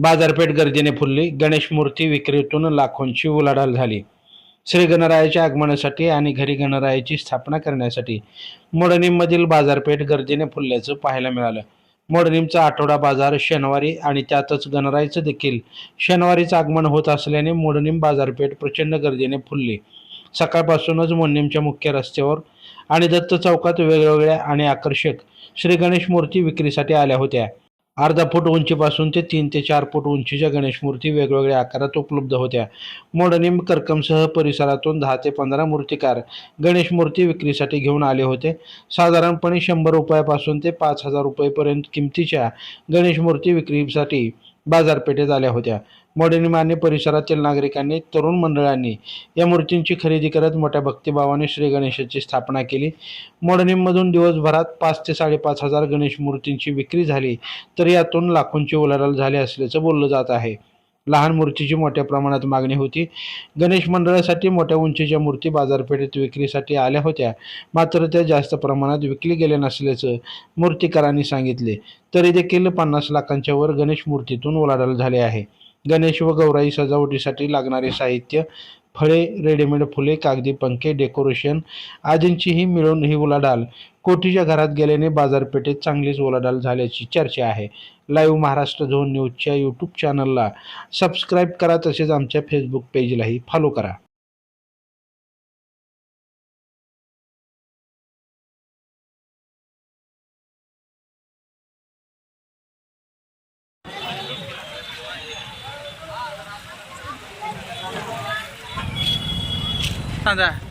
बाजारपेठ गर्दीने फुलली. गणेश मूर्ती विक्रीतून लाखोंची उलाढाल झाली. श्री गणरायाच्या आगमनासाठी आणि घरी गणरायाची स्थापना करण्यासाठी मोडणीमधील बाजारपेठ गर्दीने फुलल्याचं पाहायला मिळालं. मोडणीमचा आठवडा बाजार शनिवारी आणि त्यातच गणरायाचं देखील शनिवारीचं आगमन होत असल्याने मोडणीम बाजारपेठ प्रचंड गर्दीने फुलली. सकाळपासूनच मोडणीमच्या मुख्य रस्त्यावर आणि दत्त चौकात वेगवेगळ्या आणि आकर्षक श्री गणेश मूर्ती विक्रीसाठी आल्या होत्या. अर्धा फूट उंचीपासून ते तीन ते चार फूट उंचीच्या गणेश मूर्ती वेगवेगळ्या आकारात उपलब्ध होत्या. मोडनिम करकमसह परिसरातून दहा ते पंधरा मूर्तिकार गणेश मूर्ती विक्रीसाठी घेऊन आले होते. साधारणपणे शंभर रुपयापासून ते पाच हजार रुपयेपर्यंत किमतीच्या गणेश मूर्ती विक्रीसाठी बाजारपेठेत आल्या होत्या. मोडणीम परिसरातील नागरिकांनी तरुण मंडळांनी या मूर्तींची खरेदी करत मोठ्या भक्तिभावाने श्री गणेशाची स्थापना केली. मोडणीममधून दिवसभरात पाच ते साडेपाच हजार गणेश मूर्तींची विक्री झाली तर यातून लाखोंची उलाढाल झाली असल्याचं बोललं जात आहे. लहान मूर्तीची मोठ्या प्रमाणात मागणी होती. गणेश मंडळासाठी मोठ्या उंचीच्या मूर्ती बाजारपेठेत विक्रीसाठी आल्या होत्या. मात्र त्या जास्त प्रमाणात विकली गेल्या नसल्याचं मूर्तिकारांनी सांगितले. तरी देखील पन्नास लाखांच्या वर गणेश मूर्तीतून उलाढाल झाले आहे. गणेश व गौराई सजावटीसाठी लागणारे साहित्य फळे रेडीमेड फुले कागदी पंखे डेकोरेशन आदींचीही मिळून ही उलाढाल. कोटीच्या घरात गेल्याने बाजारपेठेत चांगलीच उलाढाल झाल्याची चर्चा आहे. लाईव्ह महाराष्ट्र झोन न्यूजच्या यूट्यूब चॅनलला सबस्क्राईब करा तसेच आमच्या फेसबुक पेजलाही फॉलो करा. 蛋这